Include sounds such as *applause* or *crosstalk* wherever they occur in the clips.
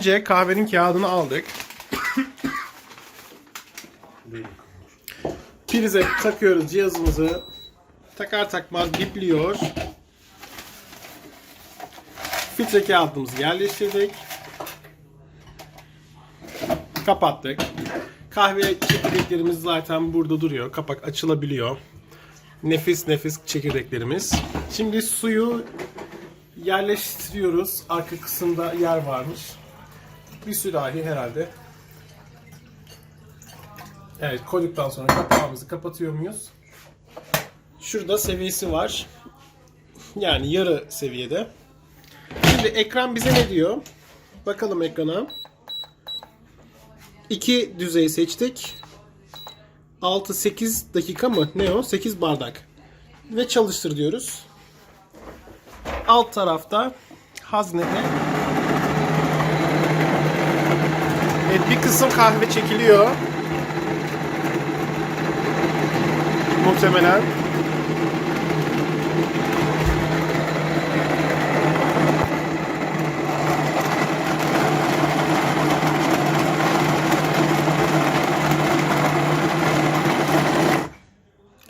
Önce kahvenin kağıdını aldık. Prize takıyoruz cihazımızı. Takar takmaz bipliyor. Filtre kağıdımızı yerleştirdik. Kapattık. Kahve çekirdeklerimiz zaten burada duruyor. Kapak açılabiliyor. Nefis nefis çekirdeklerimiz. Şimdi suyu yerleştiriyoruz. Arka kısımda yer varmış. Bir sürahi herhalde. Evet koyduktan sonra kapağımızı kapatıyor muyuz? Şurada seviyesi var. Yani yarı seviyede. Şimdi ekran bize ne diyor? Bakalım ekrana. İki düzey seçtik. 6-8 dakika mı? Ne o? 8 bardak. Ve çalıştır diyoruz. Alt tarafta haznede Evet bir kısım kahve çekiliyor. Muhtemelen.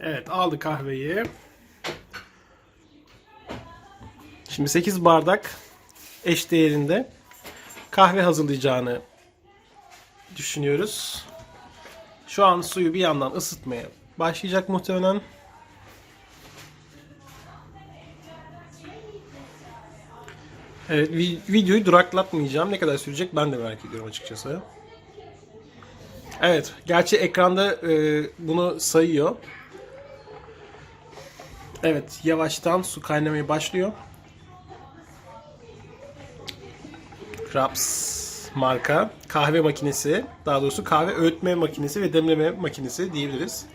Evet aldı kahveyi. Şimdi 8 bardak eş değerinde kahve hazırlayacağını düşünüyoruz. Şu an suyu bir yandan ısıtmaya başlayacak muhtemelen. Evet vi- videoyu duraklatmayacağım. Ne kadar sürecek ben de merak ediyorum açıkçası. Evet, gerçi ekranda e, bunu sayıyor. Evet, yavaştan su kaynamaya başlıyor. Raps marka kahve makinesi, daha doğrusu kahve öğütme makinesi ve demleme makinesi diyebiliriz.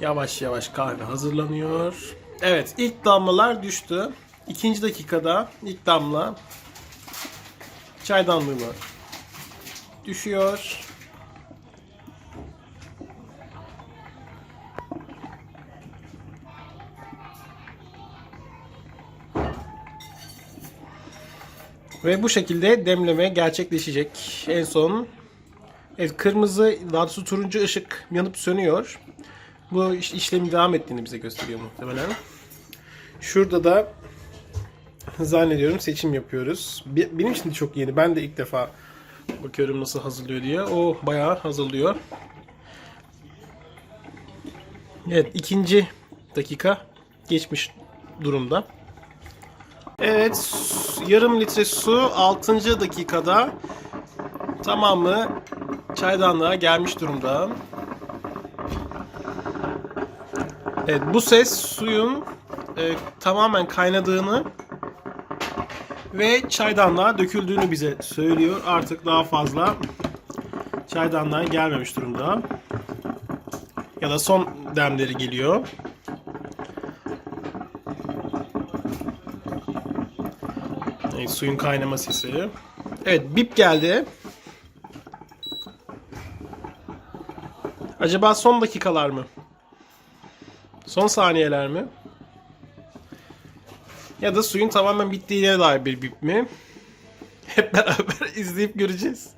Yavaş yavaş kahve hazırlanıyor. Evet, ilk damlalar düştü. İkinci dakikada ilk damla çaydanlığıma düşüyor. Ve bu şekilde demleme gerçekleşecek. En son evet, kırmızı daha doğrusu turuncu ışık yanıp sönüyor. Bu iş- işlemin devam ettiğini bize gösteriyor muhtemelen. Şurada da zannediyorum seçim yapıyoruz. Be- Benim için de çok yeni. Ben de ilk defa bakıyorum nasıl hazırlıyor diye. O bayağı hazırlıyor. Evet ikinci dakika geçmiş durumda. Evet yarım litre su 6. dakikada tamamı çaydanlığa gelmiş durumda. Evet bu ses suyun e, tamamen kaynadığını ve çaydanlığa döküldüğünü bize söylüyor. Artık daha fazla çaydanlığa gelmemiş durumda. Ya da son demleri geliyor. Evet, suyun kaynama sesi. Evet bip geldi. Acaba son dakikalar mı? Son saniyeler mi? Ya da suyun tamamen bittiğine dair bir bip mi? *laughs* Hep beraber *laughs* izleyip göreceğiz.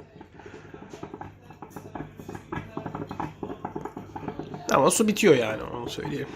Ama su bitiyor yani onu söyleyeyim.